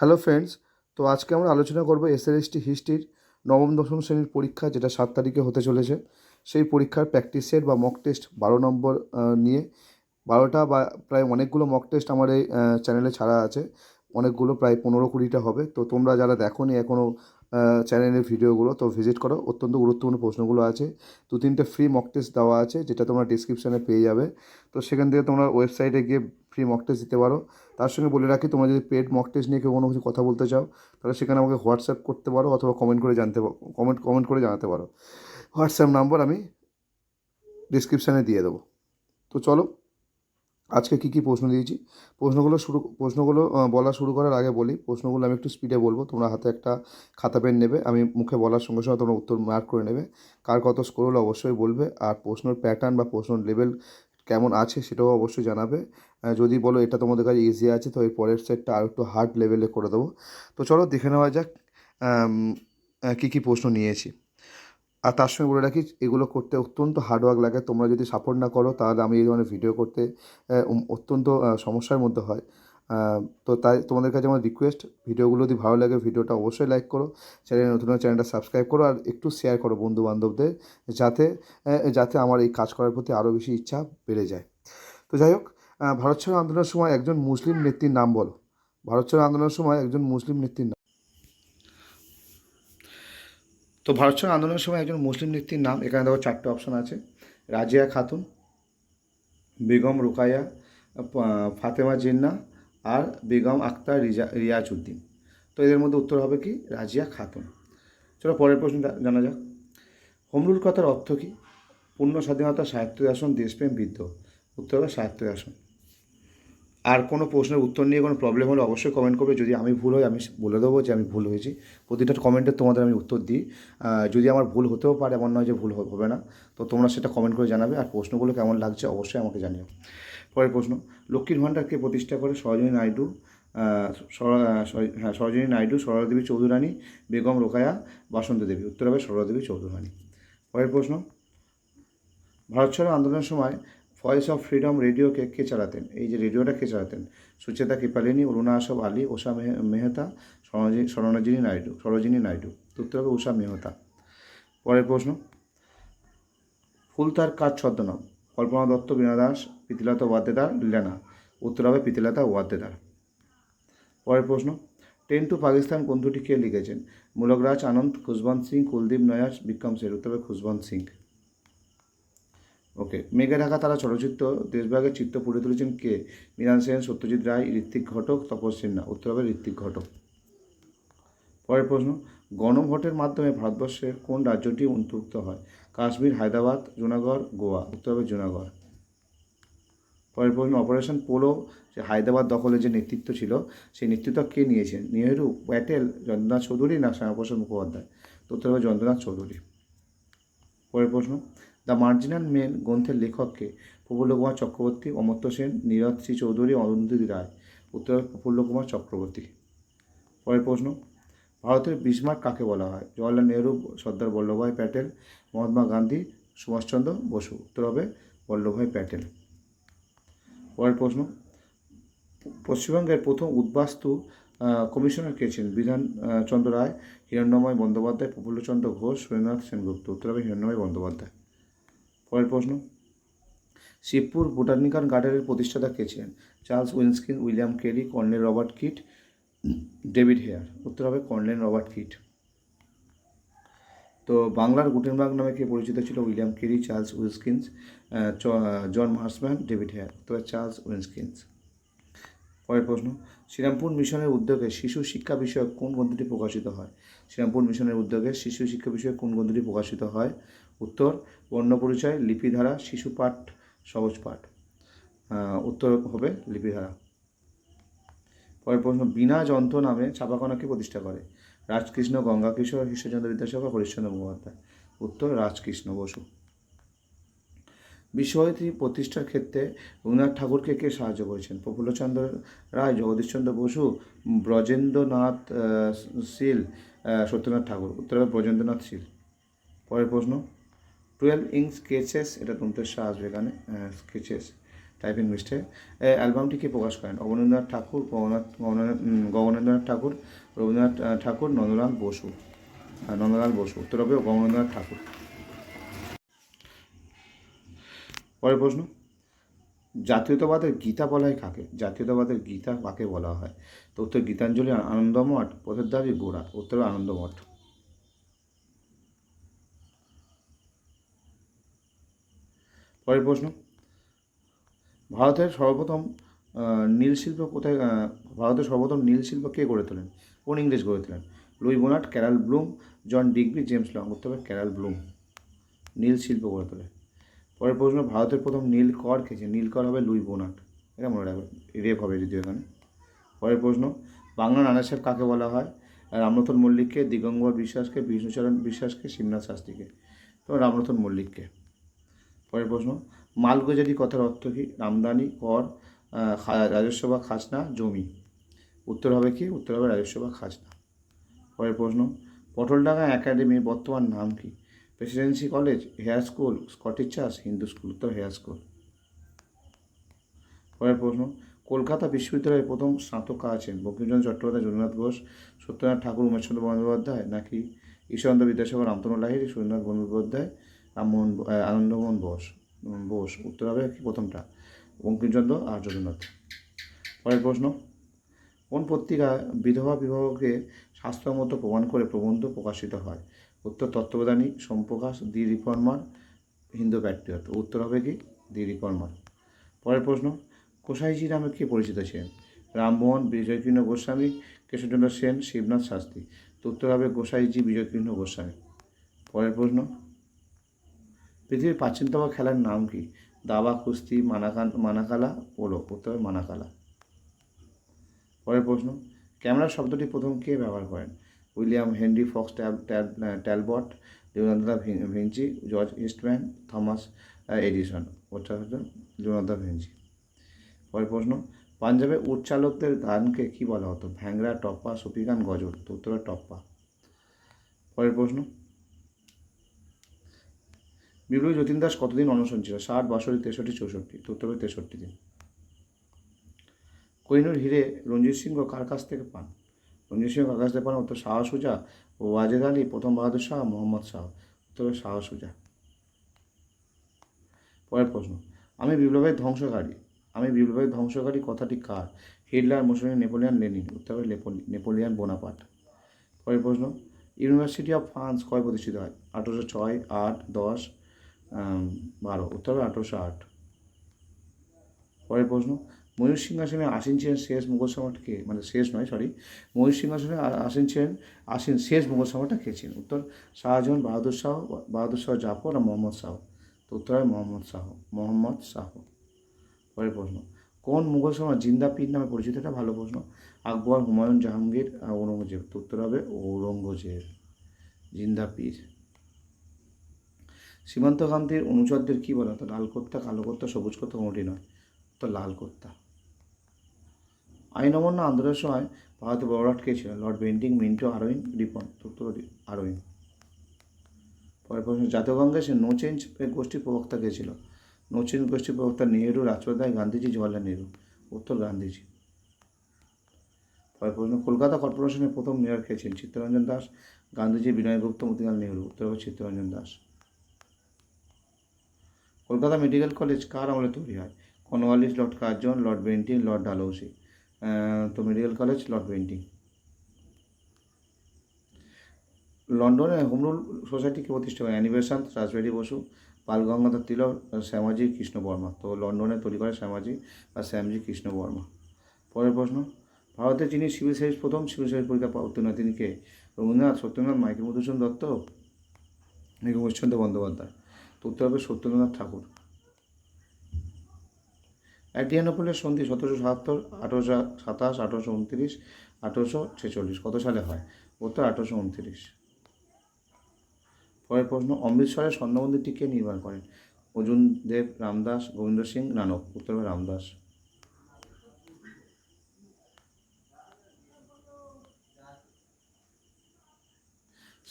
Hello friends, তো আজকে আমরা আলোচনা করব এসএলএসটি হিস্ট্রির নবম দশম শ্রেণির পরীক্ষা যেটা সাত তারিখে হতে চলেছে। সেই পরীক্ষার প্র্যাকটিস সেট বা মক টেস্ট বারো নম্বর নিয়ে বারোটা বা প্রায় অনেকগুলো মক টেস্ট আমার এই চ্যানেলে ছাড়া আছে। অনেকগুলো প্রায় পনেরো কুড়িটা হবে। তো তোমরা যারা দেখো নি এখনও চ্যানেলের ভিডিওগুলো, তো ভিজিট করো। অত্যন্ত গুরুত্বপূর্ণ প্রশ্নগুলো আছে। দু তিনটে ফ্রি মক টেস্ট দেওয়া আছে, যেটা তোমরা ডিসক্রিপশানে পেয়ে যাবে। তো সেখান থেকে তোমরা ওয়েবসাইটে গিয়ে ফ্রি মক টেস্ট দিতে পারো। তার সঙ্গে বলে রাখি, তোমরা যদি পেড মক টেস্ট নিয়ে কেউ কোনো কিছু কথা বলতে চাও, তাহলে সেখানে আমাকে হোয়াটসঅ্যাপ করতে পারো অথবা কমেন্ট করে জানতে কমেন্ট কমেন্ট করে জানাতে পারো। হোয়াটসঅ্যাপ নাম্বার আমি ডিসক্রিপশানে দিয়ে দেবো। তো চলো, আজকে কী কী প্রশ্ন দিয়েছি? প্রশ্নগুলো শুরু, প্রশ্নগুলো বলা শুরু করার আগে বলি, প্রশ্নগুলো আমি একটু স্পিডে বলব। তোমরা হাতে একটা খাতা পেন নেবে, আমি মুখে বলার সঙ্গে সঙ্গে তোমরা উত্তর মার্ক করে নেবে। কার কত স্কোর হলো অবশ্যই বলবে। আর প্রশ্নের প্যাটার্ন বা প্রশ্নের লেভেল কেমন আছে সেটাও অবশ্যই জানাবে। যদি বলো এটা তোমাদের কাছে ইজি আছে, তো এর পরের সেটটা আর একটু হার্ড লেভেলে করে দেবো। তো চলো দেখে নেওয়া যাক কী কী প্রশ্ন নিয়েছি। আর তার সঙ্গে বলে রাখি, এগুলো করতে অত্যন্ত হার্ডওয়ার্ক লাগে। তোমরা যদি সাপোর্ট না করো, তাহলে আমি এই ধরনের ভিডিও করতে অত্যন্ত সমস্যার মধ্যে হয়। তো তাই তোমাদের কাছে আমার রিকোয়েস্ট ভিডিওগুলো যদি ভালো লাগে ভিডিওটা অবশ্যই লাইক করো, চ্যানেল নতুন চ্যানেলটা সাবস্ক্রাইব করো আর একটু শেয়ার করো বন্ধু বান্ধবদের যাতে যাতে আমার এই কাজ করার প্রতি আরও বেশি ইচ্ছা বেড়ে যায়। তো যাই হোক ভারত ছাড়ো আন্দোলনের সময় একজন মুসলিম নেত্রীর নাম বলো। ভারত ছাড়ো আন্দোলনের সময় একজন মুসলিম নেত্রীর নাম। তো ভারত ছাড়ো আন্দোলনের সময় একজন মুসলিম নেত্রীর নাম, এখানে দেখো চারটে অপশন আছে। রাজিয়া খাতুন, বেগম রুকাইয়া ফাতেমা জিন্না আর বেগম আক্তার রিজা, রিয়াজউদ্দিন। তো এদের মধ্যে উত্তর হবে কি? রাজিয়া খাতুন। চলো পরের প্রশ্ন জানা যাক। হোমরুল কথার অর্থ কী? পূর্ণ স্বাধীনতা সাহিত্য আসন, দেশপ্রেম বিদ্রোহ উত্তর হবে সাহিত্য আসন। আর কোনো প্রশ্নের উত্তর নিয়ে কোনো প্রবলেম হলে অবশ্যই কমেন্ট করবে। যদি আমি ভুল হয় আমি বলে দেবো যে আমি ভুল হয়েছি। প্রতিটা কমেন্টে তোমাদের আমি উত্তর দিই। যদি আমার ভুল হতেও পারে, এমন নয় যে ভুল হবে না, তো তোমরা সেটা কমেন্ট করে জানাবে। আর প্রশ্নগুলো কেমন লাগছে, অবশ্যই আমাকে জানিও। পরের প্রশ্ন, লক্ষ্মীর ভাণ্ডারকে প্রতিষ্ঠা করে সরোজিনী নাইডু হ্যাঁ সরোজিনী নাইডু, সরলাদেবী চৌধুরানী, বেগম রোকায়া, বাসন্তী দেবী। উত্তর হবে সরলাদেবী চৌধুরানী। পরের প্রশ্ন, ভারত ছাড়ো আন্দোলনের সময় ভয়েস অফ ফ্রিডম রেডিওকে কে চালাতেন? এই যে রেডিওটা কে চালাতেন? সুচেতা কৃপালিনী, অরুণা আসফ আলী ওষা মেহ- মেহতা, সরোজি সরোজিনী নাইডু সরোজিনী নাইডু। উত্তর হবে উষা মেহতা। পরের প্রশ্ন, ফুল তার কাজ ছদ্মনাম। কল্পনা দত্ত বীণা দাস, প্রীতিলতা ওয়াদ্দেদার লীলানা উত্তর হবে প্রীতিলতা ওয়াদ্দেদার। পরের প্রশ্ন ট্রেন টু পাকিস্তান গ্রন্থটি কে লিখেছেন? মূলকরাজ, আনন্দ, খুশবন্ত সিং, কুলদীপ নয়াস, বিক্রম সেন। উত্তর হবে খুশবন্ত সিং। ওকে, মেঘে ঢাকা তারা চলচ্চিত্র দেশভাগের চিত্র ফুটে তুলেছেন কে? মৃণাল সেন, সত্যজিৎ রায়, ঋত্বিক ঘটক, তপস সিনহা। উত্তর হবে ঋত্বিক ঘটক। পরের প্রশ্ন, গণভোটের মাধ্যমে ভারতবর্ষের কোন রাজ্যটি অন্তর্ভুক্ত হয়? কাশ্মীর, হায়দ্রাবাদ, জুনাগড়, গোয়া। উত্তর হবে জুনাগড়। পরের প্রশ্ন, অপারেশন পোলো, যে হায়দ্রাবাদ দখলে যে নেতৃত্ব ছিল, সেই নেতৃত্ব কে নিয়েছেন নেহেরু, প্যাটেল চন্দ্রনাথ চৌধুরী না শ্যামাপ্রসাদ মুখোপাধ্যায়? উত্তর হবে চন্দ্রনাথ চৌধুরী। পরের প্রশ্ন, দ্য মার্জিনাল মেন গ্রন্থের লেখককে প্রফুল্ল কুমার চক্রবর্তী, অমর্ত্য সেন নীরজ শ্রী চৌধুরী, অরুন্ধতী রায়। উত্তর প্রফুল্ল কুমার চক্রবর্তী। পরের প্রশ্ন, ভারতের বিসমার্ক কাকে বলা হয়? জওয়াহরলাল নেহরু, সর্দার বল্লভভাই প্যাটেল মহাত্মা গান্ধী, সুভাষচন্দ্র বসু। উত্তর হবে বল্লভভাই প্যাটেল। পরের প্রশ্ন। পশ্চিমবঙ্গের প্রথম উদ্বাস্তু কমিশনার কে ছিলেন? বিধান চন্দ্র রায়, হিরণ্যময় বন্দ্যোপাধ্যায়, প্রফুল্লচন্দ্র ঘোষ সুরেন্দ্রনাথ সেনগুপ্ত। উত্তর হবে হিরণ্যময় বন্দ্যোপাধ্যায়। পরের প্রশ্ন। শিবপুর বোটানিক্যাল গার্ডেনের প্রতিষ্ঠাতা কে ছিলেন? Charles উইনস্কিন, William Carey, Colonel Robert Kyd, David Hare. উত্তর হবে কর্নেল রবার্ট কিট। তো বাংলার গুটেনবার্গ নামে কে পরিচিত ছিল? William Carey Charles Wilkins ah, John Marshman David Hare. হবে চার্লস উইনস্কিন্স। পরের প্রশ্ন শ্রীরামপুর মিশনের উদ্যোগে শিশু শিক্ষা বিষয়ক কোন গ্রন্থটি প্রকাশিত হয়? শ্রীরামপুর মিশনের উদ্যোগে শিশু শিক্ষা বিষয়ক কোন গ্রন্থটি প্রকাশিত হয়? উত্তর বর্ণ পরিচয় লিপিধারা শিশু পাঠ সহজ পাঠ। উত্তর হবে লিপিধারা। পরের প্রশ্ন বিনা যন্ত্র নামে ছাপাখানাকে প্রতিষ্ঠা করে? রাজকৃষ্ণ, গঙ্গাকিশোর, ঈশ্বরচন্দ্র বিদ্যাসাগর, হরিশ্চন্দ্র মুখোপাধ্যায়। উত্তর, রাজকৃষ্ণ বসু। বিশ্বভারতী প্রতিষ্ঠার ক্ষেত্রে রবীন্দ্রনাথ ঠাকুরকে কে সাহায্য করেছেন? প্রফুল্লচন্দ্র রায়, জগদীশচন্দ্র বসু, ব্রজেন্দ্রনাথ শীল সত্যনাথ ঠাকুর। উত্তর ব্রজেন্দ্রনাথ শীল। পরের প্রশ্ন। টুয়েলভ ইং স্কেচেস, এটা তোমাদের আসবে এখানে স্কেচেস। টাইপিং মিস্টেক এই অ্যালবামটি কে প্রকাশ করেন অবনীন্দ্রনাথ ঠাকুর গগনেন্দ্রনাথ ঠাকুর, রবীন্দ্রনাথ ঠাকুর, নন্দলাল বসু নন্দলাল বসু। উত্তর হবে গগনেন্দ্রনাথ ঠাকুর। পরের প্রশ্ন। জাতীয়তাবাদের গীতা বলা হয় কাকে? জাতীয়তাবাদের গীতা কাকে বলা হয়? তো উত্তর গীতাঞ্জলি আনন্দমঠ, পথের দাবি, গোড়া। উত্তর আনন্দমঠ। পরের প্রশ্ন। ভারতের সর্বপ্রথম নীল শিল্প কোথায় ভারতের সর্বপ্রথম নীল শিল্প কে গড়ে তোলেন? কোন ইংরেজ গড়ে তোলেন? Louis Bonnat Carol Bloom, John Digby, James Long. করতে হবে ক্যারাল ব্লুম। নীল শিল্প গড়ে তোলে। পরের প্রশ্ন, ভারতের প্রথম নীল কর খেয়েছে নীল কর হবে লুই বোনাট এটা মনে রাখবে, রেপ হবে যদি এখানে। পরের প্রশ্ন, বাংলা নানা সাহেব কাকে বলা হয়? রামরতন মল্লিককে দিগম্বর বিশ্বাসকে, বিষ্ণুচরণ বিশ্বাসকে, শিবনাথ শাস্ত্রীকে। তো রামরতন মল্লিককে। পরের প্রশ্ন মালগোজারি কথার অর্থ কী? রামদানি, কর রাজস্ব বা খাজনা, জমি। উত্তর হবে কি? উত্তর হবে রাজস্ব বা খাজনা। পরের প্রশ্ন, পটলডাঙ্গা একাডেমির বর্তমান নাম কি? Presidency College, Hare School, Scottish Church, Hindu School. উত্তর হেয়ার স্কুল। পরের প্রশ্ন, কলকাতা বিশ্ববিদ্যালয়ের প্রথম স্নাতকা আছেন বঙ্কিমচন্দ্র চট্টোপাধ্যায় রবীন্দ্রনাথ ঘোষ, সত্যনাথ ঠাকুর, উমেশচন্দ্র বন্দ্যোপাধ্যায় নাকি ঈশ্বরচন্দ্র বিদ্যাসাগর রামতনু লাহিড়ী সুরেন্দ্রনাথ বন্দ্যোপাধ্যায়, রামমোহন আনন্দমোহন বোস? বোস, উত্তর হবে প্রথমটা? বঙ্কিমচন্দ্র আর রবীন্দ্রনাথ পরের প্রশ্ন, কোন পত্রিকা বিধবা বিবাহকে শাস্ত্রমত প্রমাণ করে প্রবন্ধ প্রকাশিত হয়? উত্তর, Tattvabodhini Somprakash, the Reformer, Hindu Patriot. উত্তর হবে কি? The Reformer. পরের প্রশ্ন কোসাইজি নামে কে পরিচিত ছিলেন? রামমোহন, বিজয়কৃষ্ণ গোস্বামী, কেশবচন্দ্র সেন, শিবনাথ শাস্ত্রী। তো উত্তর হবে গোসাইজি বিজয়কৃষ্ণ গোস্বামী। পরের প্রশ্ন পৃথিবীর প্রাচীনতম খেলার নাম কি? দাবা, কুস্তি মানাকান মানাকালা, পোলো। উত্তর, মানাকালা। পরের প্রশ্ন ক্যামেরা শব্দটি প্রথম কে ব্যবহার করেন? William Henry Fox Talbot, Leonardo Vinci, George Eastman, Thomas Edison. ওটা হচ্ছে লিওনার্দো ভিঞ্চি। পরের প্রশ্ন পাঞ্জাবে উচ্চালকদের গানকে কি বলা হতো? ভ্যাংরা, টপ্পা সুফি গান গজল। উত্তর টপ্পা। পরের প্রশ্ন বিপ্লবী যতীন দাস কতদিন অনশন ছিল? ষাট, বাষট্টি, তেষট্টি, চৌষট্টি। উত্তর তেষট্টি দিন। কোহিনুর হিরে রঞ্জিত সিংহ কার কাছ থেকে পান? রঞ্জিত সিংহ কার কাছ থেকে পান? উত্তর শাহ সুজা ওয়াজেদ আলী, প্রথম বাহাদুর শাহ, মোহাম্মদ শাহ। উত্তর শাহ সুজা। পরের প্রশ্ন। আমি বিপ্লবের ধ্বংসকারী। আমি বিপ্লবের ধ্বংসকারী কথাটি কার? Hitler, Muslim, Napoleon, Lenin. উত্তর নেপোলিয়ান বোনাপার্ট। পরের প্রশ্ন। ইউনিভার্সিটি অফ ফ্রান্স কয় প্রতিষ্ঠিত হয়? আঠেরোশো ছয়, আট, দশ বারো, উত্তর হবে আঠেরোশো আট। পরের প্রশ্ন, ময়ূর সিংহাসনে আসীন ছিলেন শেষ মুঘল সম্রাট কে? মানে শেষ নয় সরি ময়ূর সিংহাসনে আসীন ছিলেন, আসীন শেষ মুঘল সম্রাটটা ছিলেন? উত্তর, শাহজাহান বাহাদুর শাহ বাহাদুর শাহ জাফর আর মোহাম্মদ শাহ। তো উত্তর হয় মোহাম্মদ শাহ মোহাম্মদ শাহ। পরের প্রশ্ন, কোন মুঘল সম্রাট জিন্দা পীর নামে পরিচিত? এটা ভালো প্রশ্ন। আকবর, হুমায়ুন জাহাঙ্গীর আর ঔরঙ্গজেব। তো উত্তর হবে ঔরঙ্গজেব, জিন্দা পীর। সীমান্ত গান্ধীর অনুচরদের কী বলা? হতো লাল কোত্তা কালো কোত্তা সবুজ কোত্তা কোনোটি নয়। তো লাল কোত্তা আইন অমান্য আন্দোলনের সময় ভারতে বড়রাট কে ছিল? Lord Bentinck Minto, Irwin, Ripon, উত্তর আরোইন। পরের প্রশ্ন, জাতীয় কংগ্রেসে নো চেঞ্জ গোষ্ঠীর প্রবক্তা কে ছিল? নো চেঞ্জ গোষ্ঠীর প্রবক্তা নেহেরু রাষ্ট্রপতি গান্ধীজি, জওয়াহরলাল নেহরু। উত্তর গান্ধীজি। পরের প্রশ্ন, কলকাতা কর্পোরেশনের প্রথম মেয়র কে ছিলেন? চিত্তরঞ্জন দাস, গান্ধীজি, বিনয় গুপ্ত, মতিলাল নেহরু। উত্তর চিত্তরঞ্জন দাস। কলকাতা মেডিকেল কলেজ কার আমলে তৈরি হয়? Cornwallis Lord Curzon, Lord Bentinck, Lord Dalhousie. তো মেডিকেল কলেজ, লর্ড বেন্টিং। লন্ডনে হোম রুল সোসাইটিকে প্রতিষ্ঠা করেন অ্যানিবেশন রাজবাড়ি বসু পাল গঙ্গাধর তিলক, শ্যামাজি, কৃষ্ণ বর্মা। তো লন্ডনে তৈরি করে শ্যামাজি বা শ্যামজি, কৃষ্ণ বর্মা। পরের প্রশ্ন, ভারতে যিনি সিভিল সার্ভিস প্রথম, সিভিল সার্ভিস পরীক্ষা উত্তীর্ণ তিনি কে? রবীন্দ্রনাথ, সত্যেন্দ্রনাথ, মাইকেল মধুসূদন দত্ত নাকি বন্দ্যোপাধ্যায়। উত্তর হবে সত্যেন্দ্রনাথ ঠাকুর। অ্যাড্রিয়ানোপোলের সন্ধি সতেরোশো সাতাত্তর, আঠেরোশো সাতাশ, আঠেরোশো উনত্রিশ, আঠেরোশো ছেচল্লিশ। কত সালে হয়? উত্তর আঠেরোশো উনত্রিশ। পরের প্রশ্ন, অমৃতসরের স্বর্ণ মন্দিরটি কে নির্মাণ করেন অর্জুন দেব রামদাস, গোবিন্দ সিং, নানক। উত্তর হবে রামদাস।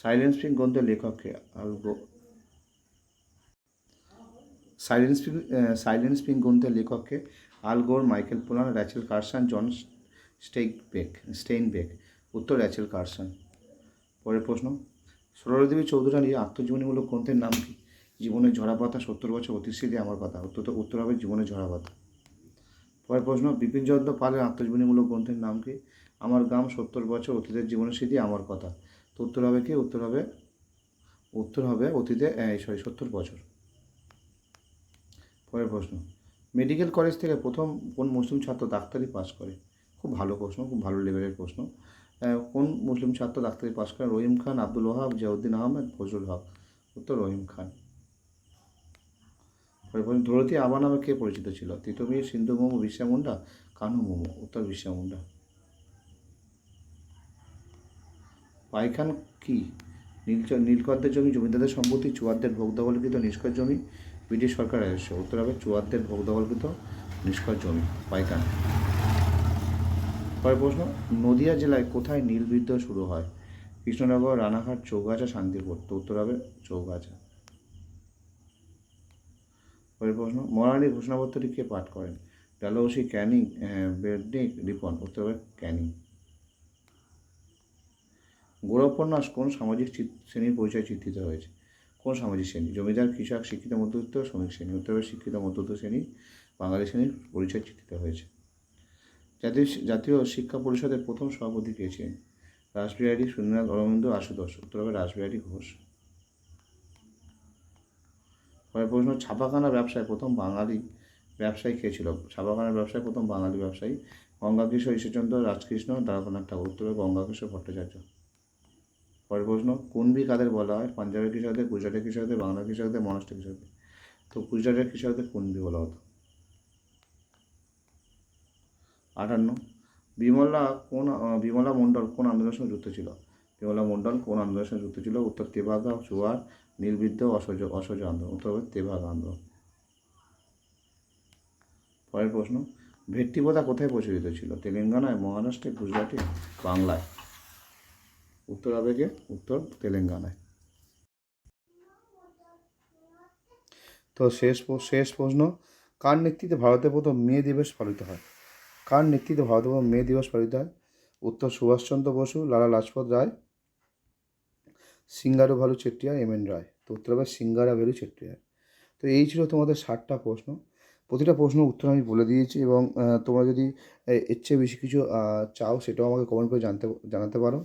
সাইলেন্স স্প্রিং গ্রন্থের লেখককে Al Gore Silence Spring Silence Spring গ্রন্থের লেখককে Al Gore Michael Pollan, Rachel Carson, John Steinbeck, Steinbeck. উত্তর, র্যাচেল কার্সন। পরের প্রশ্ন ষোলদেবী চৌধুরানীর আত্মজীবনীমূলক গ্রন্থের নাম কি? জীবনের ঝরাপাতা সত্তর বছর অতিশ্রীতে আমার কথা। উত্তর উত্তর হবে জীবনের ঝরাপাতা পরের প্রশ্ন বিপিনচন্দ্র পালের আত্মজীবনীমূলক গ্রন্থের নাম কি? আমার গ্রাম, সত্তর বছর অতীতের জীবনের স্মৃতি, আমার কথা। তো উত্তর হবে কি? উত্তর হবে উত্তর হবে অতীতে সরি সত্তর বছর। পরের প্রশ্ন মেডিকেল কলেজ থেকে প্রথম কোন মুসলিম ছাত্র ডাক্তারি পাস করে? খুব ভালো প্রশ্ন, খুব ভালো লেভেলের প্রশ্ন। কোন মুসলিম ছাত্র ডাক্তারি পাস করে? রহিম খান, আব্দুল ওহাব জিয়াউদ্দিন আহমেদ, ফজলুল হক। উত্তর রহিম খান। ধরতী আবা নামে কে পরিচিত ছিল? তিতমির সিন্ধু মোমো বিশ্বা মুন্ডা, কানু মোমো উত্তর বিশ্বা মুন্ডা। পাইখান কি? নীল নীলকরদের জমি, জমিদারদের সম্পত্তি চুয়ারদের ভোগ দখলকৃত নিষ্কর জমি ব্রিটিশ সরকার রাজস্ব উত্তর হবে চুয়ারদের ভোগ দখলকৃত নিষ্কর জমি পাইকান পরের প্রশ্ন, নদিয়া জেলায় কোথায় নীল বিদ্রোহ শুরু হয়? কৃষ্ণনগর, রানাঘাট, চৌগাছা, শান্তিপুর। তো উত্তর হবে চৌগাছা। পরের প্রশ্ন মরানি ঘোষণাপত্রটি কে পাঠ করেন? Dalhousie, Canning Bentinck, Ripon. উত্তর হবে ক্যানিং। গৌরবপন্যাস কোন সামাজিক শ্রেণির পরিচয় চিত্রিত হয়েছে? কোন সামাজিক শ্রেণি? জমিদার, কৃষক, শিক্ষিত, মধ্যবিত্ত, শ্রমিক শ্রেণি। উত্তর হবে শিক্ষিত, মধ্যবিত্ত শ্রেণি, বাঙালি শ্রেণির পরিচয় চিত্রিত হয়েছে। জাতীয় জাতীয় শিক্ষা পরিষদের প্রথম সভাপতি কে ছিলেন? রাসবিহারী সুনীনাথ অরবিন্দ আশুতোষ। উত্তর হবে রাসবিহারী ঘোষ। পরের প্রশ্ন, ছাপাখানা ব্যবসায় প্রথম বাঙালি ব্যবসায়ী কে ছিল? ছাপাখানা ব্যবসায় প্রথম বাঙালি ব্যবসায়ী গঙ্গাকিশোর ঈশ্বরচন্দ্র রাজকৃষ্ণ দ্বারকানাথ ঠাকুর। উত্তরে গঙ্গাকিশোর ভট্টাচার্য। পরের প্রশ্ন কুনবি কাদের বলা হয়? পাঞ্জাবের কৃষকদের, গুজরাটের কৃষকদের, বাংলার কৃষকদের, মহারাষ্ট্রের কৃষকদের? তো গুজরাটের কৃষকদের কুনবি বলা হতো? আটান্ন। বিমলা কোন, বিমলা মণ্ডল কোন আন্দোলনের সঙ্গে যুক্ত ছিল? বিমলা মণ্ডল কোন আন্দোলনের সঙ্গে যুক্ত ছিল? উত্তর তেভাগা চুয়ার নীলবিদ্য অসহ্য অসহ্য আন্দোলন। উত্তর তেভাগা আন্দোলন। পরের প্রশ্ন ভেট্টি কোথায় প্রচলিত ছিল? তেলেঙ্গানায় মহারাষ্ট্রে, গুজরাটে, বাংলায়? উত্তর কি উত্তর তেলেঙ্গানায়। তো শেষ শেষ প্রশ্ন, কার নেতৃত্বে ভারতে প্রথম মে দিবস পালিত হয়? কার নেতৃত্বে ভারতে প্রথম মে দিবস পালিত হয়? উত্তর Subhashchandra Bose, Lala Lajpat Rai, Singaravelu Chettiar M N Roy. তো উত্তর হবে সিঙ্গারা ভ্যালু চেট্টিয়ার তো এই ছিল তোমাদের ষাটটা প্রশ্ন। প্রতিটা প্রশ্ন উত্তর আমি বলে দিয়েছি এবং তোমরা যদি এর চেয়ে বেশি কিছু চাও সেটাও আমাকে কমেন্ট করে জানতে, জানাতে পারো।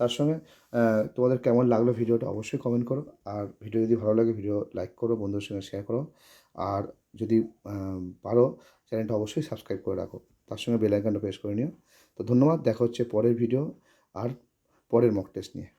তার সঙ্গে তোমাদের কেমন লাগল ভিডিওটা অবশ্যই কমেন্ট করো। আর ভিডিও যদি ভালো লাগে, ভিডিও লাইক করো, বন্ধুদের সঙ্গে শেয়ার করো। আর যদি পারো চ্যানেলটা অবশ্যই সাবস্ক্রাইব করে রাখো। তার সঙ্গে বেলাইকানটা প্রেস করে নিও। তো ধন্যবাদ, দেখা হচ্ছে পরের ভিডিও আর পরের মক টেস্ট নিয়ে।